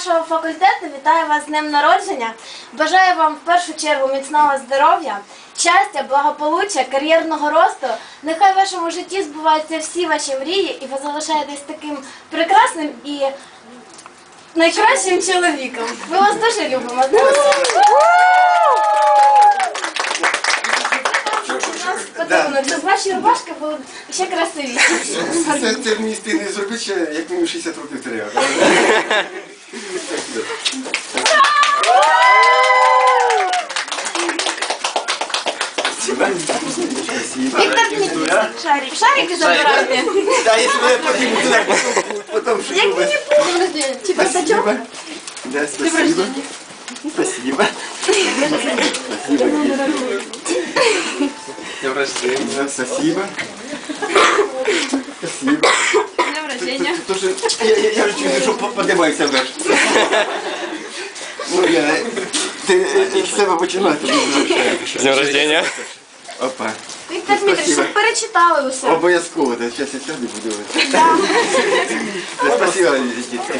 нашого факультету вітає вас з днем народження. Бажаю вам в першу чергу міцного здоров'я, щастя, благополуччя, кар'єрного росту. Нехай в вашому житті збуваються всі ваші мрії, і ви залишаєтесь таким прекрасним і найкращим чоловіком. Ми вас дуже любимо. З народження! Подарунок, щоб ваші рубашки ще красивіші. Це, це мені стильно зробити ще, як мені 60 років треба. Віктор Дмитрович, шарик, шарики забирайте. Да, если я потом туда, потом Як шагу. мені повно, чи бардачок? Спасибо. Да, спасибо. Спасибо. Днем рождения. Спасибо. Спасибо. Днем рождения. Тоже, я, я, я вже чую, що подимається вверх. Ну, я, ти е, з себе починай. С днем рождения. Опа. Віктор Дмитрович, щоб перечитали усе. Обов'язково, зараз я сяду буду. Да, Спасибо, дітки.